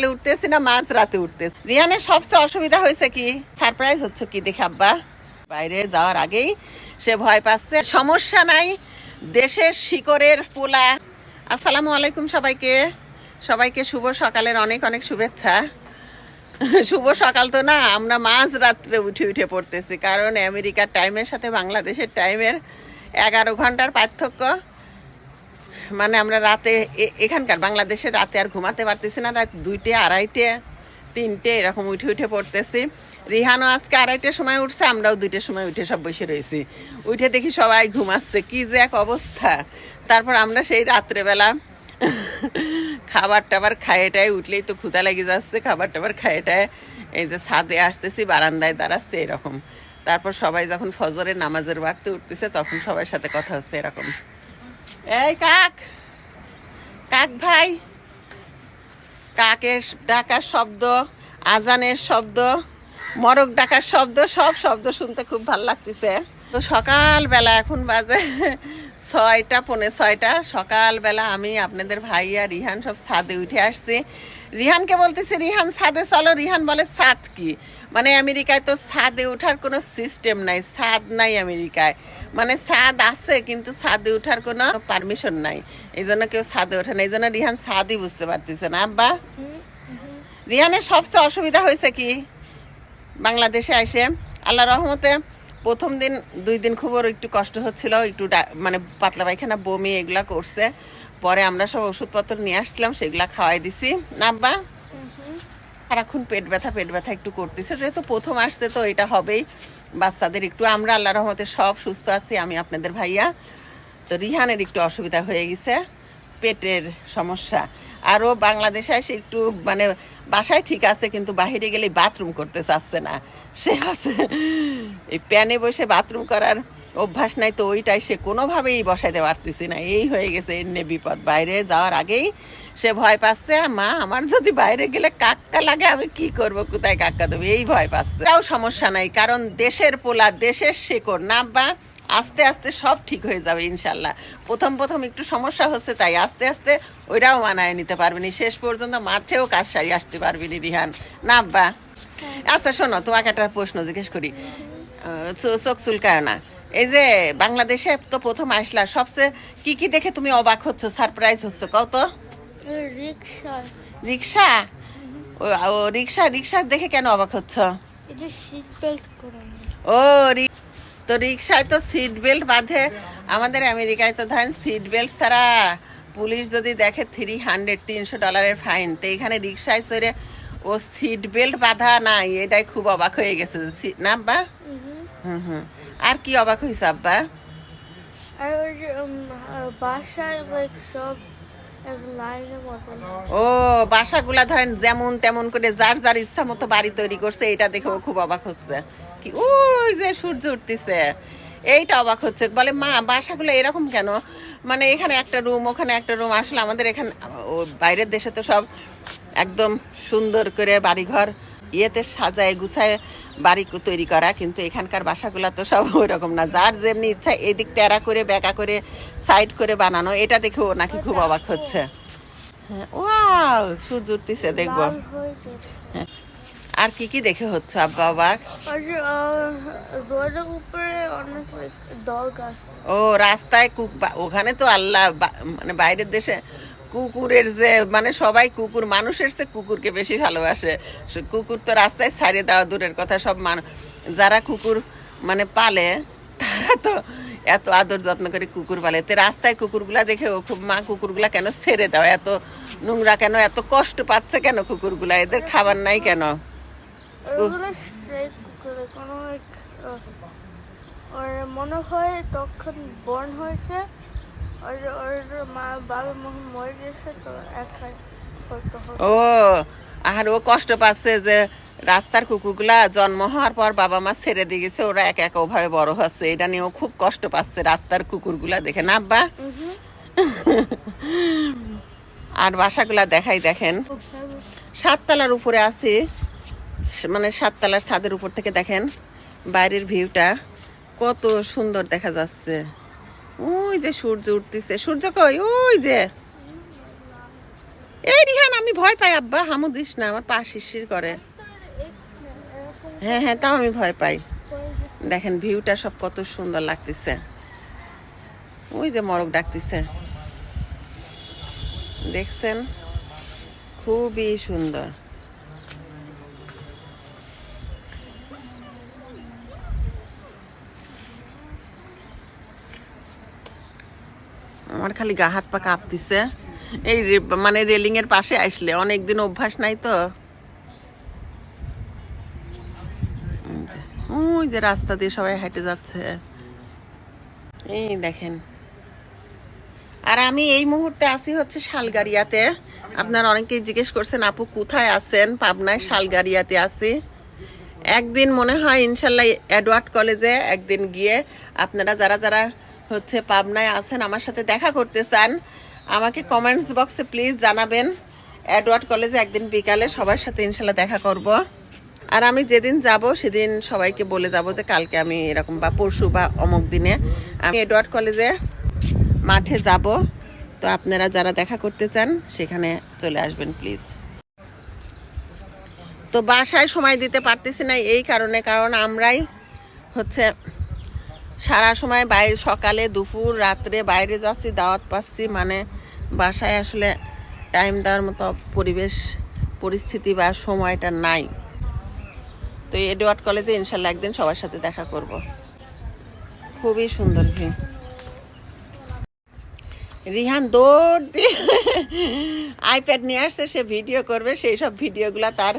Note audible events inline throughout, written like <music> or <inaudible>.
সকালে উঠতেছি না, মাঝ রাতে উঠতেছি। রিহানের সবচেয়ে অসুবিধা হয়েছে কি? সারপ্রাইজ হচ্ছে কি দেখে আব্বা? বাইরে যাওয়ার আগেই সে ভয় পাচ্ছে। সমস্যা নাই, দেশের শিকড়ের পোলা। আসসালামু আলাইকুম সবাইকে। সবাইকে শুভ সকালের অনেক অনেক শুভেচ্ছা। শুভ সকাল তো না, আমরা মাঝ রাত্রে উঠে উঠে পড়তেছি, কারণ আমেরিকার টাইমের সাথে বাংলাদেশের টাইমের এগারো ঘণ্টার পার্থক্য। মানে আমরা রাতে এখানকার বাংলাদেশের রাতে আর ঘুমাতে পারতেছি না, রাত দুইটে, আড়াইটে, তিনটে, এরকম উঠে উঠে পড়তেছি। রিহানও আজকে আড়াইটের সময় উঠছে, আমরাও দুইটার সময় উঠে সব বসে রয়েছি। উঠে দেখি সবাই ঘুমাচ্ছে, কি যে এক অবস্থা। তারপর আমরা সেই রাত্রেবেলা খাবার টাবার খায়েটায় উঠলেই তো ক্ষুধা লেগে যাচ্ছে খাবার টাবার খায়েটায় এই যে ছাদে আসতেছি, বারান্দায় দাঁড়াচ্ছে এরকম। তারপর সবাই যখন ফজরের নামাজের ওয়াক্তে উঠতেছে, তখন সবার সাথে কথা হচ্ছে এরকম। এই কাক কাক ভাই, কাকের ডাকার শব্দ, আজানের শব্দ, মরক ডাকার শব্দ, সব শব্দ শুনতে খুব ভালো লাগতেছে। তো সকালবেলা এখন বাজে ছয়টা, পৌনে ছয়টা। সকালবেলা আমি আপনাদের ভাইয়া রিহান সব ছাদে উঠে আসছি। রিহানকে বলতেছি, রিহান, ছাদে চলো। রিহান বলে, ছাদ কি? মানে আমেরিকায় তো ছাদে ওঠার কোনো সিস্টেম নাই ছাদ নাই আমেরিকায়। মানে ছাদ আছে, কিন্তু ছাদে ওঠার কোনো পারমিশন নাই। এই জন্য কেউ ছাদে ওঠে না। এই জন্য রিহান ছাদই বুঝতে পারতেছে না। আব্বা, রিহানের সবচেয়ে অসুবিধা হয়েছে কি? বাংলাদেশে এসে আল্লাহ রহমতে প্রথম দিন, দুই দিন খুব ওর একটু কষ্ট হচ্ছিল, একটু মানে পাতলা পায়খানা, বমি এগুলা করছে। পরে আমরা সব ওষুধপত্র নিয়ে আসছিলাম, সেগুলা খাওয়াই দিছি। না, আব্বা? সারাক্ষণ পেট ব্যথা পেট ব্যথা একটু করতেছে। যেহেতু প্রথম আসছে তো এটা হবেই। বাচ্চাদের একটু, আমরা আল্লাহ রহমতে সব সুস্থ আছি, আমি আপনাদের ভাইয়া। তো রিহানের একটু অসুবিধা হয়ে গেছে, পেটের সমস্যা। আরও বাংলাদেশে এসে একটু মানে বাসায় ঠিক আছে, কিন্তু বাইরে গেলে বাথরুম করতে চাচ্ছে না। সে আছে, এই প্যানে বসে বাথরুম করার অভ্যাস নাই তো ওইটাই সে কোনোভাবেই বসাইতে পারতেছি না। এই হয়ে গেছে এমনি বিপদ। বাইরে যাওয়ার আগেই সে ভয় পাচ্ছে মা আমার যদি বাইরে গেলে কাক্কা লাগে আমি কি করব? কোথায় কাক্কা দেবো? এই ভয় পাচ্ছে। তাও সমস্যা নাই কারণ দেশের পোলা দেশের শেকড় না বা আস্তে আস্তে সব ঠিক হয়ে যাবে ইনশাল্লাহ। প্রথম প্রথম একটু সমস্যা হচ্ছে তাই আস্তে আস্তে ওইটাও মানায় নিতে পারবিনি শেষ পর্যন্ত মাঠেও কাজ সারি আসতে পারবিনি রিহান। না আব্বা আচ্ছা শোনো তোমাকে একটা প্রশ্ন জিজ্ঞেস করি। চোখ চুলকায় না? এই যে বাংলাদেশে তো প্রথম আসলা সবচেয়ে কি কি দেখে তুমি অবাক হচ্ছ সারপ্রাইজ হচ্ছ কত রিক্সা রিক্সা ও- রিক্সা রিক্সা দেখে কেন অবাক হচ্ছ? এটা সিট বেল্ট করে ও তো রিক্সায় তো সিট বেল্ট বাঁধে আমাদের আমেরিকায় তো ধরেন সিট বেল্ট ছাড়া পুলিশ যদি দেখে থ্রি হান্ড্রেড তিনশো ডলারের ফাইন তো এখানে রিক্সায় চড়ে ও সিট বেল্ট বাঁধা নাই এটাই খুব অবাক হয়ে গেছে না আব্বা হুম হুম। আর কি অবাক হয়েছে আব্বা? আর ওই যে বাসায় লাইক সব ও বাসাগুলা ধরেন যেমন তেমন করে যার যার ইচ্ছা মতো বাড়ি তৈরি করছে এটা দেখেও খুব অবাক হচ্ছে। কি ওই যে সূর্য উঠতেছে। এইটা অবাক হচ্ছে। বলে মা বাসাগুলো এরকম কেন? মানে এখানে একটা রুম ওখানে একটা রুম আসলে আমাদের এখানে ও বাইরের দেশে তো সব একদম সুন্দর করে বাড়িঘর। ইয়েতে সাজায় গুছায় বাড়ি তৈরি করা কিন্তু এখানকার বাসাগুলো তো সব <laughs> ওই রকম না। যার যেমনি ইচ্ছা এদিক তেরা করে বেঁকা করে সাইড করে বানানো এটা দেখেও নাকি খুব অবাক হচ্ছে। হ্যাঁ, ওয়াও সূর্য উঠতেছে দেখব। হয়ে আর কি কি দেখে হচ্ছে আব্বা ও রাস্তায় কুক ওখানে তো আল্লাহ মানে বাইরের দেশে কুকুরের যে মানে সবাই কুকুর, মানুষের চেয়ে কুকুরকে বেশি ভালোবাসে। সে কুকুর তো রাস্তায় ছাড়িয়ে দেওয়া দূরের কথা, সব মানুষ যারা কুকুর মানে পালে, তারা তো এত আদর যত্ন করে কুকুর পালে। তো রাস্তায় কুকুরগুলা দেখে ও খুব, মা কুকুরগুলা কেন ছেড়ে দাও? এত নোংরা কেন? এত কষ্ট পাচ্ছে কেন কুকুরগুলা? এদের খাবার নাই কেন? মনে হয় তখন বর্ন হয়েছে। আর ওর মা বাবা মরে গেছে তো একাই করতে হবে। ও আর ও কষ্ট পাচ্ছে যে রাস্তার কুকুরগুলা জন্ম হওয়ার পর বাবা মা ছেড়ে দিয়ে গেছে ওরা এক এক ওভাবে বড় হচ্ছে। এটা নিয়ে ও খুব কষ্ট পাচ্ছে রাস্তার কুকুরগুলা দেখে না আব্বা? আর বাসাগুলা দেখাই দেখেন। সাততলার উপরে আছি মানে সাততলার ছাদের উপর থেকে দেখেন বাইরের ভিউটা। কত সুন্দর দেখা যাচ্ছে। ওই যে সূর্য উঠতেছে। সূর্য কই? ওই যে। এই রিহান, আমি ভয় পাই, আব্বা, হামু দিস না, আমার পা শিরশির করে। হ্যাঁ হ্যাঁ তাও আমি ভয় পাই। দেখেন, ভিউটা সব কত সুন্দর লাগতেছে। ওই যে মরক ডাকতেছে। দেখছেন? খুবই সুন্দর। আমার খালি গা, হাত পা কাঁপতিছে। এই মানে রেলিং এর পাশে আসলে, অনেকদিন অভ্যাস নাই তো। ওই যে রাস্তা দিয়ে সবাই হেঁটে যাচ্ছে। এই দেখেন। আর আমি এই মুহূর্তে আছি হচ্ছে শালগাড়িয়াতে। আপনার অনেকেই জিজ্ঞেস করছেন, আপু, কোথায় আছেন? পাবনায় শালগাড়িয়াতে আছি। একদিন মনে হয়, ইনশাল্লাহ এডওয়ার্ড কলেজে একদিন গিয়ে আপনারা যারা যারা হচ্ছে পাবনায় আছেন, আমার সাথে দেখা করতে চান। আমাকে কমেন্টস বক্সে প্লিজ জানাবেন। অ্যাডওয়ার্ড কলেজে একদিন বিকালে সবার সাথে ইনশাল্লাহ দেখা করব। আর আমি যেদিন যাব, সেদিন সবাইকে বলে যাব যে কালকে আমি এরকম বা পরশু বা অমুক দিনে আমি এডওয়ার্ড কলেজে মাঠে যাব। তো আপনারা যারা দেখা করতে চান, সেখানে চলে আসবেন প্লিজ তো বাসায় সময় দিতে পারতেছি না এই কারণে, কারণ আমরাই হচ্ছে সারা সময় বাইরে সকালে, দুপুর, রাত্রে বাইরে যাচ্ছি, দাওয়াত পাচ্ছি মানে বাসায় আসলে টাইম দেওয়ার মতো পরিবেশ, পরিস্থিতি বা সময়টা নাই। তো এডওয়ার্ড কলেজে ইনশাল্লাহ একদিন সবার সাথে দেখা করব। খুবই সুন্দর ভিউ রিহান, দৌড় দিয়ে আইপ্যাড নিয়ে আসছে, সে ভিডিও করবে, সেই সব ভিডিওগুলো তার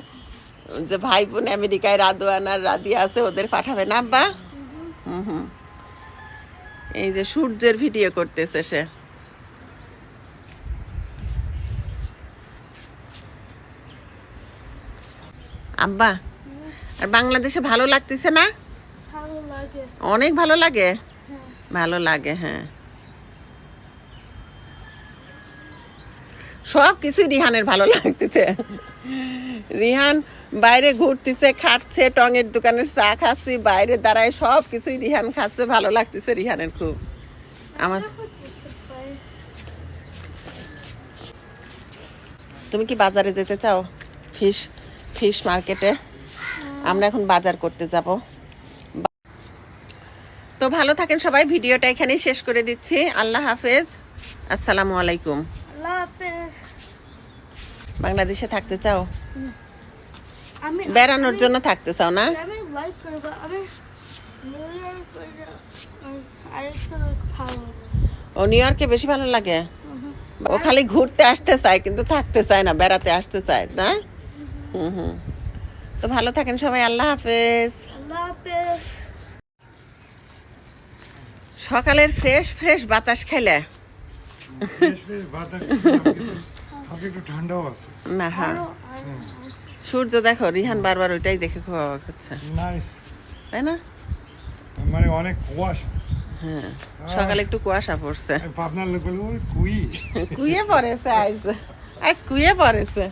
যে ভাই বোন আমেরিকায় রাদওয়ান আর রাদিয়া আছে, ওদের পাঠাবে। না আব্বা হুম হুম। এই যে সূর্যের ভিডিও করতেছে সে। আব্বা আর বাংলাদেশে ভালো লাগতেছে না? অনেক ভালো লাগে? হ্যাঁ। ভালো লাগে হ্যাঁ। সব কিছুই রিহানের ভালো লাগতেছে। রিহান বাইরে ঘুরতেছে খাচ্ছে টঙের দোকানের চা খাচ্ছি বাইরে দাঁড়ায় সব কিছুই রিহান খাচ্ছে ভালো লাগতেছে রিহানের খুব। আমার তুমি কি বাজারে যেতে চাও? ফিশ ফিশ মার্কেটে? আমরা এখন বাজার করতে যাব। তো ভালো থাকেন সবাই ভিডিওটা এখানেই শেষ করে দিচ্ছি। আল্লাহ হাফেজ। আসসালামু আলাইকুম। আল্লাহ হাফেজ। বাংলাদেশে থাকতে চাও? বেড়ানোর জন্য থাকতে চাও না? ভালো ও নিউ ইয়র্কে বেশি ভালো লাগে? ও খালি ঘুরতে আসতে চায় কিন্তু থাকতে চায় না বেড়াতে আসতে চায় না? হুম হুম। তো ভালো থাকেন সবাই আল্লাহ হাফেজ। সকালের ফ্রেশ ফ্রেশ বাতাস খেলে। ঠান্ডাও আছে। না হ্যাঁ। সূর্য দেখো রিহান বারবার ওইটাই দেখে খুব অবাক হচ্ছে নাইস তাই না? মানে অনেক কুয়াশা। হ্যাঁ সকালে একটু কুয়াশা পড়ছে। পাবনার লোক বলে কুই কুইয়ে পড়েছে আজ আজ কুইয়ে পড়েছে।